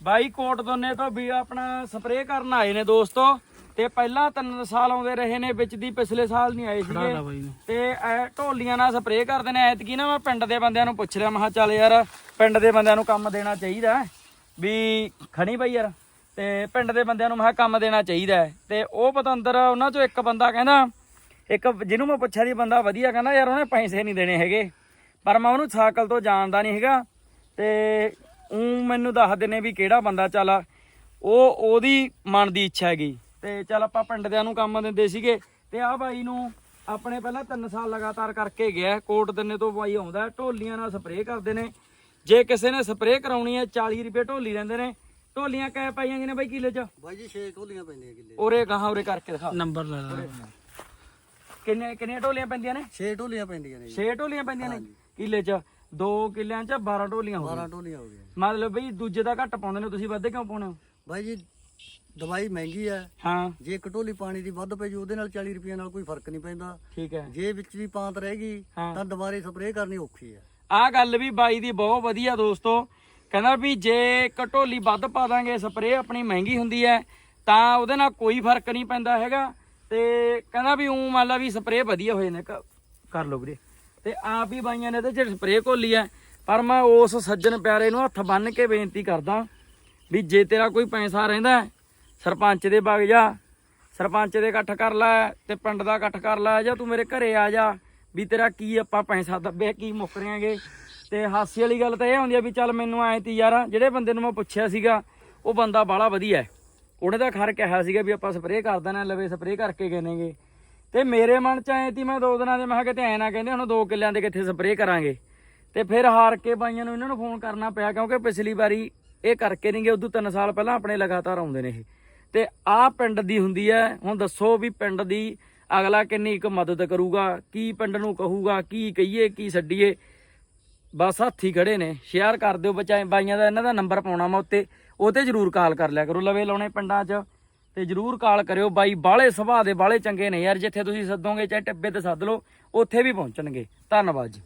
ਬਾਈ ਕੋਟ ਦੋਨੇ ਤੋਂ ਵੀ ਆਪਣਾ ਸਪਰੇਅ ਕਰਨ ਆਏ ਨੇ ਦੋਸਤੋ। ਤੇ ਪਹਿਲਾਂ ਤਿੰਨ ਸਾਲ ਆਉਂਦੇ ਰਹੇ ਨੇ ਵਿੱਚ ਦੀ ਪਿਛਲੇ ਸਾਲ ਨਹੀਂ ਆਏ ਸੀਗੇ। ਤੇ ਇਹ ਢੋਲੀਆਂ ਨਾਲ ਸਪਰੇਅ ਕਰਦੇ ਨੇ। ਐਤਕੀ ਨਾ ਮੈਂ ਪਿੰਡ ਦੇ ਬੰਦਿਆਂ ਨੂੰ ਪੁੱਛ ਲਿਆ ਮੈਂ ਕਿਹਾ ਚੱਲ ਯਾਰ ਪਿੰਡ ਦੇ ਬੰਦਿਆਂ ਨੂੰ ਕੰਮ ਦੇਣਾ ਚਾਹੀਦਾ। ਵੀ ਖਣੀ ਬਈ ਯਾਰ ਤੇ ਪਿੰਡ ਦੇ ਬੰਦਿਆਂ ਨੂੰ ਮੈਂ ਕੰਮ ਦੇਣਾ ਚਾਹੀਦਾ। ਤੇ ਉਹ ਪਤੰਦਰ ਉਹਨਾਂ ਚੋਂ ਇੱਕ ਬੰਦਾ ਕਹਿੰਦਾ ਇੱਕ ਜਿਹਨੂੰ ਮੈਂ ਪੁੱਛਿਆ ਦੀ ਬੰਦਾ ਵਧੀਆ ਕਹਿੰਦਾ ਯਾਰ ਉਹਨੇ ਪੈਸੇ ਨਹੀਂ ਦੇਣੇ ਹੈਗੇ। ਪਰ ਮੈਂ ਉਹਨੂੰ ਸਾਈਕਲ ਤੋਂ ਜਾਣਦਾ ਨਹੀਂ ਹੈਗਾ। ਤੇ ਉਹ ਮੈਨੂੰ ਦੱਸਦੇ ਨੇ ਵੀ ਕਿਹੜਾ ਬੰਦਾ ਚੱਲ ਉਹ ਉਹਦੀ ਮਨ ਦੀ ਇੱਛਾ ਹੈਗੀ। ਤੇ ਚੱਲ ਆਪਾਂ ਪਿੰਡ ਦਿਆਂ ਨੂੰ ਕੰਮ ਦਿੰਦੇ ਸੀਗੇ। ਤੇ ਆਹ ਬਾਈ ਨੂੰ ਆਪਣੇ ਪਹਿਲਾਂ 3 ਸਾਲ ਲਗਾਤਾਰ ਕਰਕੇ ਗਿਆ। ਕੋਟ ਦਿੰਨੇ ਤੋਂ ਬਾਈ ਆਉਂਦਾ ਢੋਲੀਆਂ ਨਾਲ ਸਪਰੇਅ ਕਰਦੇ ਨੇ। ਜੇ ਕਿਸੇ ਨੇ ਸਪਰੇਅ ਕਰਾਉਣੀ ਹੈ 40 ਰੁਪਏ ਢੋਲੀ ਲੈਂਦੇ ਨੇ। ਢੋਲੀਆਂ ਕੈ ਪਾਈਆਂ ਨੇ ਬਾਈ ਕਿੱਲੇ ਚ? ਬਾਈ ਜੀ 6 ਢੋਲੀਆਂ ਪੈਂਦੀਆਂ ਕਿੱਲੇ ਉਰੇ ਗਾਹਾਂ ਉਰੇ ਕਰਕੇ ਦਿਖਾ। ਨੰਬਰ ਲੈ ਲੈ। ਕਿੰਨੇ ਕਿੰਨੀਆਂ ਢੋਲੀਆਂ ਪੈਂਦੀਆਂ ਨੇ? 6 ਢੋਲੀਆਂ ਪੈਂਦੀਆਂ ਨੇ ਜੀ। 6 ਢੋਲੀਆਂ ਪੈਂਦੀਆਂ ਨੇ ਕਿੱਲੇ ਚ। ਦੋ ਕਿੱਲਿਆਂ ਚ 12 ਢੋਲੀਆਂ ਹੋ 12 ਢੋਲੀਆਂ ਹੋ ਗਈਆਂ। ਮਤਲਬ ਬਈ ਦੂਜੇ ਦਾ ਘੱਟ ਪਾਉਂਦੇ ਨੇ ਤੁਸੀਂ ਵੱਧ ਕਿਉਂ ਪਾਉਣੇ? ਹੋ ਬਾਈ ਜੀ ਦਵਾਈ ਮਹਿੰਗੀ ਹੈ ਹਾਂ। ਜੇ ਇੱਕ ਢੋਲੀ ਪਾਣੀ ਦੀ ਵੱਧ ਪੈ ਜੂ ਉਹਦੇ ਨਾਲ 40 ਰੁਪਏ ਨਾਲ ਕੋਈ ਫ਼ਰਕ ਨਹੀਂ ਪੈਂਦਾ। ਠੀਕ ਹੈ। ਜੇ ਵਿੱਚ ਵੀ ਪਾਂਤ ਰਹਿ ਗਈ ਹਾਂ। ਤਾਂ ਦੁਬਾਰੇ ਸਪਰੇਅ ਕਰਨੀ ਔਖੀ ਹੈ ਆਹ ਗੱਲ ਵੀ ਬਾਈ ਦੀ ਬਹੁਤ ਵਧੀਆ ਦੋਸਤੋ। ਕਹਿੰਦਾ ਵੀ ਜੇ ਕਟੋਲੀ ਵੱਧ ਪਾ ਦਾਂਗੇ ਸਪਰੇਅ ਆਪਣੀ ਮਹਿੰਗੀ ਹੁੰਦੀ ਹੈ ਤਾਂ ਉਹਦੇ ਨਾਲ ਕੋਈ ਫ਼ਰਕ ਨਹੀਂ ਪੈਂਦਾ ਹੈਗਾ। ਤੇ ਕਹਿੰਦਾ ਵੀ ਉਹ ਮੰਨ ਲਾ ਵੀ ਸਪਰੇਅ ਵਧੀਆ ਹੋ ਜਾਂਦੇ ਕ- ਕਰ ਲਓ ਵੀਰੇ। ਤੇ ਆਪ ਹੀ ਬਾਈਆਂ ਨੇ ਤੇ ਜਿਹੜੇ ਸਪਰੇਅ ਘੋਲੀ ਹੈ ਪਰ ਮੈਂ ਉਸ ਸੱਜਣ ਪਿਆਰੇ ਨੂੰ ਹੱਥ ਬੰਨ ਕੇ ਬੇਨਤੀ ਕਰਦਾ ਵੀ ਜੇ ਤੇਰਾ ਕੋਈ ਪੈਸਾ ਰਹਿੰਦਾ ਸਰਪੰਚ ਦੇ ਵਗ ਜਾ, ਸਰਪੰਚ ਦੇ ਇਕੱਠ ਕਰ ਲੈ ਤੇ ਪਿੰਡ ਦਾ ਇਕੱਠ ਕਰ ਲੈ ਜਾਂ ਤੂੰ ਮੇਰੇ ਘਰੇ ਆ ਜਾ ਵੀ ਤੇਰਾ ਕੀ ਆਪਾਂ ਪੈਸਾ ਦੱਬੇ ਕੀ ਮੁੱਕ ਰਿਆਂਗੇ ਤੇ ਹਾਸੀ ਵਾਲੀ ਗੱਲ ਤਾਂ ਇਹ ਹੁੰਦੀ ਆ ਵੀ ਚੱਲ ਮੈਨੂੰ ਐ ਤੀ ਯਾਰ, ਜਿਹੜੇ ਬੰਦੇ ਨੂੰ ਮੈਂ ਪੁੱਛਿਆ ਸੀਗਾ, ਉਹ ਬੰਦਾ ਬਾਲਾ ਵਧੀਆ ਉਹਨੇ ਤਾਂ ਖਰ ਕਿਹਾ ਸੀਗਾ ਵੀ ਆਪਾਂ ਸਪਰੇਅ ਕਰ ਦੇਣਾ, ਲਵੇ ਸਪਰੇਅ ਕਰਕੇ ਗਏ ਨੇਗੇ ਤੇ ਮੇਰੇ ਮਨ ਚ ਆਏ ਸੀ ਮੈਂ ਦੋ ਦਿਨਾਂ ਦੇ, ਮੈਂ ਕਿਹਾ ਕਿਤੇ ਐ ਨਾ ਕਹਿੰਦੇ, ਹੁਣ ਦੋ ਕਿੱਲਿਆਂ ਦੇ ਕਿੱਥੇ ਸਪਰੇਅ ਕਰਾਂਗੇ। ਤੇ ਫਿਰ ਹਾਰ ਕੇ ਬਾਈਆਂ ਨੂੰ ਇਹਨਾਂ ਨੂੰ ਫੋਨ ਕਰਨਾ ਪਿਆ, ਕਿਉਂਕਿ ਪਿਛਲੀ ਵਾਰੀ ਇਹ ਕਰਕੇ ਨਹੀਂ ਨਹੀਂਗੇ ਉਦੋਂ ਤਿੰਨ ਸਾਲ ਪਹਿਲਾਂ ਆਪਣੇ ਲਗਾਤਾਰ ਆਉਂਦੇ ਨੇ ਇਹ। ਤੇ ਆਹ ਪਿੰਡ ਦੀ ਹੁੰਦੀ ਹੈ ਹੁਣ ਦੱਸੋ ਵੀ ਪਿੰਡ ਦੀ ਅਗਲਾ ਕਿੰਨੀ ਕੁ ਮਦਦ ਕਰੂਗਾ, ਕੀ ਪਿੰਡ ਨੂੰ ਕਹੂਗਾ, ਕੀ ਕਹੀਏ, ਕੀ ਛੱਡੀਏ। ਬਸ ਹੱਥੀ ਖੜੇ ਨੇ ਸ਼ੇਅਰ ਕਰ ਦਿਓ ਬੱਚਾ ਬਾਈਆਂ ਦਾ, ਇਹਨਾਂ ਦਾ ਨੰਬਰ ਪਾਉਣਾ ਮੈਂ ਉੱਤੇ ਉਹ ਤੇ ਜਰੂਰ ਕਾਲ ਕਰ ਲਿਆ ਕਰੋ, ਲਵੇ ਲਾਉਣੇ ਪਿੰਡਾਂ 'ਚ। ਤੇ ਜਰੂਰ ਕਾਲ ਕਰਿਓ। ਬਾਈ ਬਾਲੇ ਸੁਭਾਅ ਦੇ ਬਾਲੇ ਚੰਗੇ ਨੇ ਯਾਰ, ਜਿੱਥੇ ਤੁਸੀਂ ਸੱਦੋਗੇ ਚਾਹੇ ਟੱਬੇ ਤੇ ਸੱਦ ਲਓ, ਉੱਥੇ ਵੀ ਪਹੁੰਚਣਗੇ। ਧੰਨਵਾਦ ਜੀ।